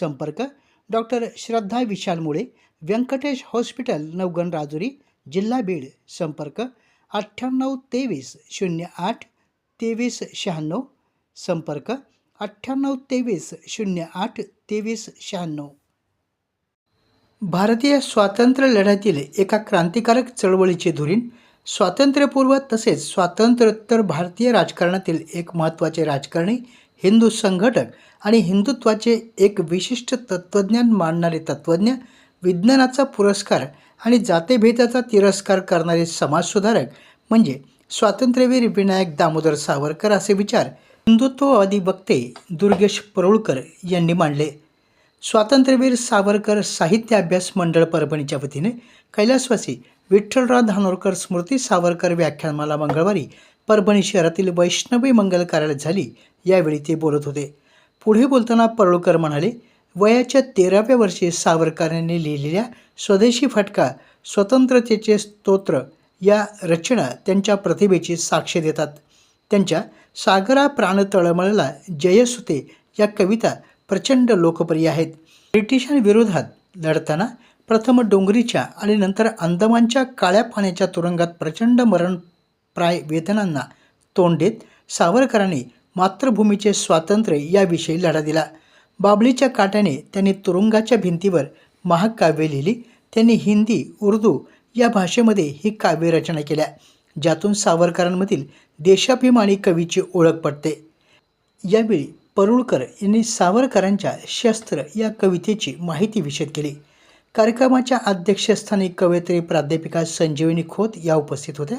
संपर्क डॉक्टर श्रद्धा विशाल मुळे व्यंकटेश हॉस्पिटल नवगण राजुरी जिल्हा बीड संपर्क अठ्ठ्याण्णव तेवीस शून्य आठ तेवीस शहाण्णव संपर्क अठ्ठ्याण्णव तेवीस शून्य आठ तेवीस शहाण्णव. भारतीय स्वातंत्र्य लढ्यातील एका क्रांतिकारक चळवळीचे धुरीण स्वातंत्र्यपूर्व तसेच स्वातंत्र्योत्तर भारतीय राजकारणातील एक महत्त्वाचे राजकारणी हिंदू संघटक आणि हिंदुत्वाचे एक विशिष्ट तत्त्वज्ञान मांडणारे तत्त्वज्ञ विज्ञानाचा पुरस्कार आणि जातीभेदाचा तिरस्कार करणारे समाजसुधारक म्हणजे स्वातंत्र्यवीर विनायक दामोदर सावरकर असे विचार हिंदुत्ववादी वक्ते दुर्गेश परुळकर यांनी मांडले. स्वातंत्र्यवीर सावरकर साहित्य अभ्यास मंडळ परभणीच्या वतीने कैलासवासी विठ्ठलराव धानोरकर स्मृती सावरकर व्याख्यानमाला मंगळवारी परभणी शहरातील वैष्णवी मंगल कार्यालयात झाली. यावेळी ते बोलत होते. पुढे बोलताना परुळकर म्हणाले वयाच्या तेराव्या वर्षी सावरकरांनी लिहिलेल्या स्वदेशी फटका स्वतंत्रतेचे स्तोत्र या रचना त्यांच्या प्रतिभेची साक्ष देतात. त्यांच्या सागरा प्राण तळमळला जयसुते या कविता प्रचंड लोकप्रिय आहेत. ब्रिटिशांविरोधात लढताना प्रथम डोंगरीच्या आणि नंतर अंदमानच्या काळ्या पाण्याच्या तुरुंगात प्रचंड मरणप्राय वेदनांना तोंड देत सावरकरांनी मातृभूमीचे स्वातंत्र्य याविषयी लढा दिला. बाबलीच्या काट्याने त्यांनी तुरुंगाच्या भिंतीवर महाकाव्य लिहिली. त्यांनी हिंदी उर्दू या भाषेमध्ये ही काव्यरचना केल्या ज्यातून सावरकरांमधील देशाभिमानी कवीची ओळख पडते यावेळी परुळकर यांनी सावरकरांच्या शस्त्र या कवितेची माहिती विषद केली. कार्यक्रमाच्या अध्यक्षस्थानी कवयित्री प्राध्यापिका संजीवनी खोत या उपस्थित होत्या.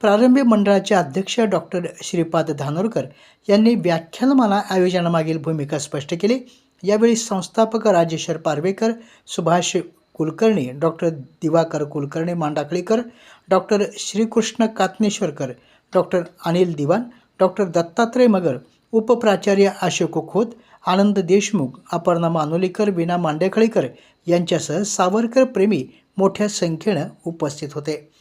प्रारंभी मंडळाचे अध्यक्ष डॉक्टर श्रीपाद धानोरकर यांनी व्याख्यानमाला आयोजनामागील भूमिका स्पष्ट केली. यावेळी संस्थापक Rajeshwar Parvekar Subhash Kulkarni doctor Diwakar Kulkarni Mandakalikar doctor Shrikrishna Katneshwarkar doctor Anil Diwan doctor Dattatray Magar उपप्राचार्य Ashok Khot Anand Deshmukh Aparna Manolikar विना मांडेखळीकर यांच्यासह सावरकर प्रेमी मोठ्या संख्येनं उपस्थित होते.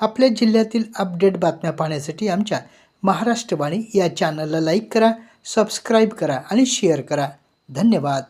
आपल्या जिल्ह्यातील अपडेट बातम्या पाहण्यासाठी आमच्या महाराष्ट्रवाणी या चॅनलला लाईक करा सबस्क्राईब करा आणि शेअर करा. धन्यवाद.